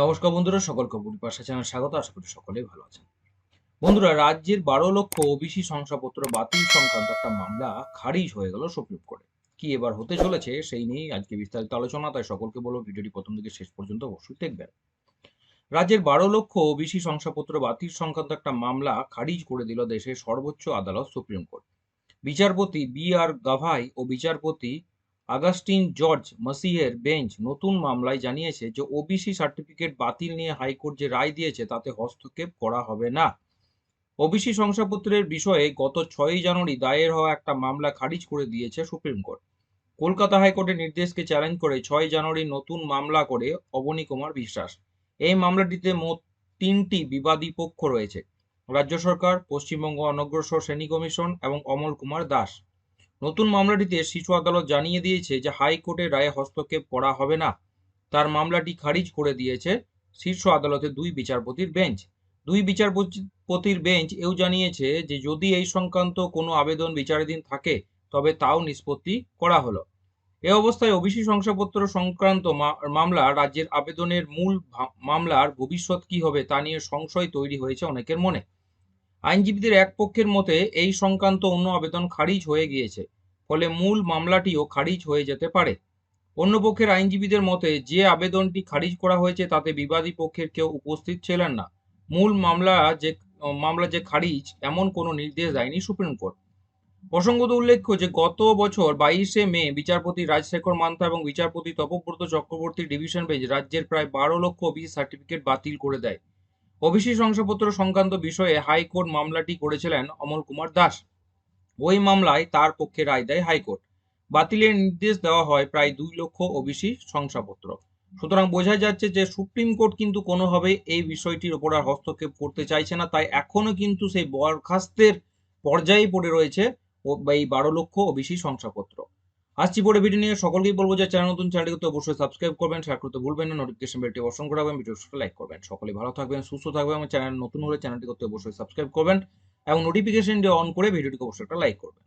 নমস্কার বন্ধুরা, সকলকে পরিপাশা চ্যানেল স্বাগত। আশা করি সকলেই ভালো আছেন। বন্ধুরা, রাজ্যের বারো লক্ষ ওবিসি শংসাপত্র বাতিল সংক্রান্ত একটা মামলা খারিজ হয়ে গেল সুপ্রিম কোর্টে। কি এবার হতে চলেছে সেই নিয়েই আজকে বিস্তারিত আলোচনা, তাই সকলকে বলব ভিডিওটি প্রথম থেকে শেষ পর্যন্ত অবশ্যই দেখবেন। রাজ্যের বারো লক্ষ ওবিসি শংসাপত্র বাতিল সংক্রান্ত একটা মামলা খারিজ করে দিল দেশের সর্বোচ্চ আদালত সুপ্রিম কোর্ট। বিচারপতি বি আর গাভাই ও বিচারপতি আগাস্টিন জর্জ মাসিহের বেঞ্চ নতুন মামলায় জানিয়েছে যে ওবিসি সার্টিফিকেট বাতিল নিয়ে হাইকোর্ট যে রায় দিয়েছে তাতে হস্তক্ষেপ করা হবে না। ওবিসি শংসাপত্রের বিষয়ে গত ছয়ই জানুয়ারি দায়ের হওয়া একটা মামলা খারিজ করে দিয়েছে সুপ্রিম কোর্ট। কলকাতা হাইকোর্টের নির্দেশকে চ্যালেঞ্জ করে ছয় জানুয়ারি নতুন মামলা করে অবনী কুমার বিশ্বাস। এই মামলাটিতে মোট তিনটি বিবাদী পক্ষ রয়েছে। রাজ্য সরকার, পশ্চিমবঙ্গ অনগ্রসর শ্রেণি কমিশন এবং অমল কুমার দাস। নতুন মামলাটিতে শিশু আদালত জানিয়ে দিয়েছে যে হাইকোর্টের রায়ে হস্তক্ষেপ করা হবে না। তার মামলাটি খারিজ করে দিয়েছে শীর্ষ আদালতের দুই বিচারপতির বেঞ্চ। দুই বিচারপতির বেঞ্চ এও জানিয়েছে যে যদি এই সংক্রান্ত কোনো আবেদন বিচারাধীন থাকে, তবে তাও নিষ্পত্তি করা হলো। এ অবস্থায় ওবিসি শংসাপত্র সংক্রান্ত মামলা রাজ্যের আবেদনের মূল মামলার ভবিষ্যৎ কি হবে তা নিয়ে সংশয় তৈরি হয়েছে অনেকের মনে। আইনজীবীদের এক পক্ষের মতে এই সংক্রান্ত অন্য আবেদন খারিজ হয়ে গিয়েছে। ফলে মূল মামলাটিও খারিজ হয়ে যেতে পারে। অন্য পক্ষের আইনজীবীদের মতে, যে আবেদনটি খারিজ করা হয়েছে তাতে বিবাদী পক্ষের কেউ উপস্থিত ছিলেন না। মূল মামলা যে মামলা যে খারিজ, এমন কোনো নির্দেশ দেয়নি সুপ্রিম কোর্ট। প্রসঙ্গত উল্লেখ্য যে, গত বছর বাইশে মে বিচারপতি রাজশেখর মান্থা এবং বিচারপতি তপব্রত চক্রবর্তীর ডিভিশন বেঞ্চ রাজ্যের প্রায় বারো লক্ষ ওবিসি সার্টিফিকেট বাতিল করে দেয়। ওবিসি শংসাপত্র সংক্রান্ত বিষয়ে হাইকোর্ট মামলাটি করেছিলেন অমল কুমার দাস। ওই মামলায় তার পক্ষে রায় দেয় হাইকোর্ট। বাতিলের নির্দেশ দেওয়া হয় প্রায় দুই লক্ষ ওবিসি শংসাপত্র। সুতরাং বোঝা যাচ্ছে যে সুপ্রিম কোর্ট কিন্তু কোনোভাবে এই বিষয়টির ওপর আর হস্তক্ষেপ করতে চাইছে না, তাই এখনও কিন্তু সেই বরখাস্তের পর্যায়ে পড়ে রয়েছে এই বারো লক্ষ ওবিসি শংসাপত্র। আসছি পরে ভিডিও নিয়ে, সকলকেই বলব যে চ্যানেল নতুন চ্যানেলটি তো অবশ্যই সাবস্ক্রাইব করবেন, শেয়ার করতে ভুলবেন না নোটিফিকেশন বেলটি করে রাখবেন ভিডিওটি লাইক করবেন। সকলে ভালো থাকবেন, সুস্থ থাকবেন, এবং চ্যানেল নতুন হলে চ্যানেলটি করতে অবশ্যই সাবস্ক্রাইব করবেন। এবং নোটিফিকেশনটি অন করে ভিডিওটিকে অবশ্যই একটা লাইক করবেন